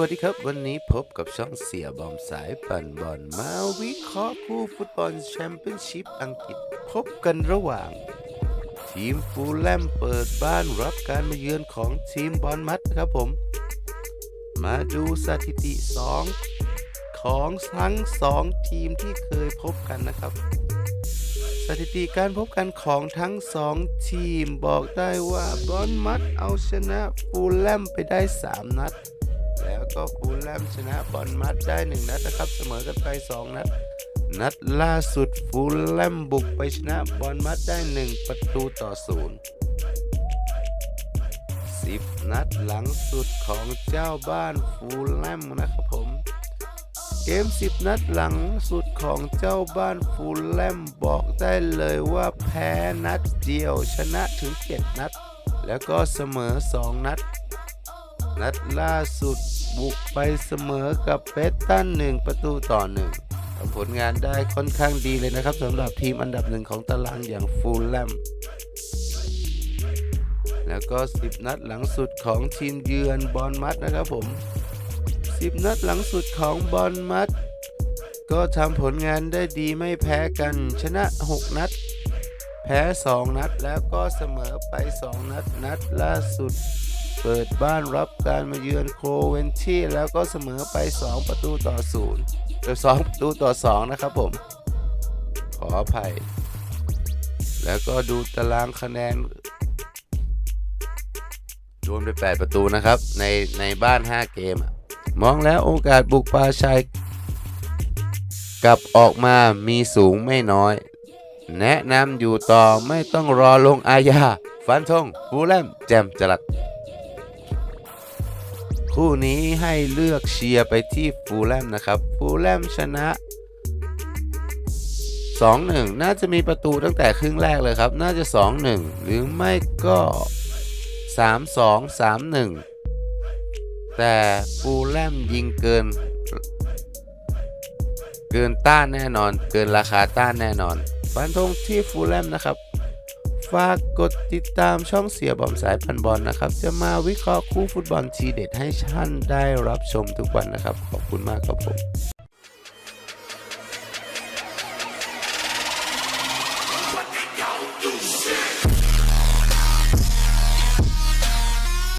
วัสดีครับวันนี้พบกับช่องเสียบอมสายปั่นบอลมาวิเคราะห์คู่ฟุตบอลแชมเปี้ยนชิพอังกฤษ พบกันระหว่าง ทีมฟูลแลมเปิดบ้านรับการมาเยือนของทีมบอลมัดครับผม มาดูสถิติ 2 ของทั้ง 2 ทีมที่เคยพบกันนะครับ สถิติการพบกันของทั้งสองทีมบอกได้ว่าบอลมัดเอาชนะฟูลแลมไปได้ 3 นัด แล้วก็ฟูลแลมชนะบอลมัดได้1นัดนะครับเสมอกันไป2นัดนัดล่าสุดฟูลแลมบุกไปชนะบอลมัดได้1ประตูต่อศูนย์10นัดหลังสุดของเจ้าบ้านฟูลแลมนะครับผมเกม 10 นัดหลังสุดของเจ้าบ้านฟูลแลมบอกได้เลยว่าแพ้นัดเดียวชนะถึง 7 นัด แล้วก็เสมอ 2 นัด นัดล่าสุดบุกไปเสมอกับเปตตัน1ประตูต่อ1ทำผลงานได้ค่อนข้างดีเลยนะครับสำหรับทีมอันดับหนึ่งของตารางอย่างฟูลแลมแล้วก็ 10 นัดหลังสุดของทีมเยือนบอลมัดนะครับผม 10 นัดหลังสุดของบอลมัด ก็ทำผลงานได้ดีไม่แพ้กัน ชนะ 6 นัด แพ้ 2 นัดแล้วก็เสมอไป 2 นัด นัดล่าสุด เปิดบ้านรับการมาเยือนโคเวนที่แล้วก็เสมอไป 2 ประตูต่อ0เออ2ประตูต่อ 2 นะครับผม ขออภัย แล้วก็ดูตารางคะแนนรวมไป 8 ประตูนะครับ ในในบ้าน 5 เกม มองแล้วโอกาสบุกปาชัยกลับออกมามีสูงไม่น้อย แนะนำอยู่ต่อไม่ต้องรอลงอาญาฟันธงฟูลแลมแจมจรัด คู่นี้ให้เลือกเชียร์ไปที่ฟูลแลมนะครับ ฟูลแลมชนะ 2-1 น่าจะมีประตูตั้งแต่ครึ่งแรกเลยครับ น่าจะ 2-1 หรือไม่ก็ 3-2 3-1 แต่ฟูลแลมยิงเกิน เกินต้านแน่นอน เกินราคาต้านแน่นอนฟันธงที่ฟูลแลมนะครับ ฝากกดติดตามช่องเสียบอมสายพันบอลนะครับ จะมาวิเคราะห์คู่ฟุตบอลทีเด็ดให้ท่านได้รับชมทุกวันนะครับ ขอบคุณมากครับผม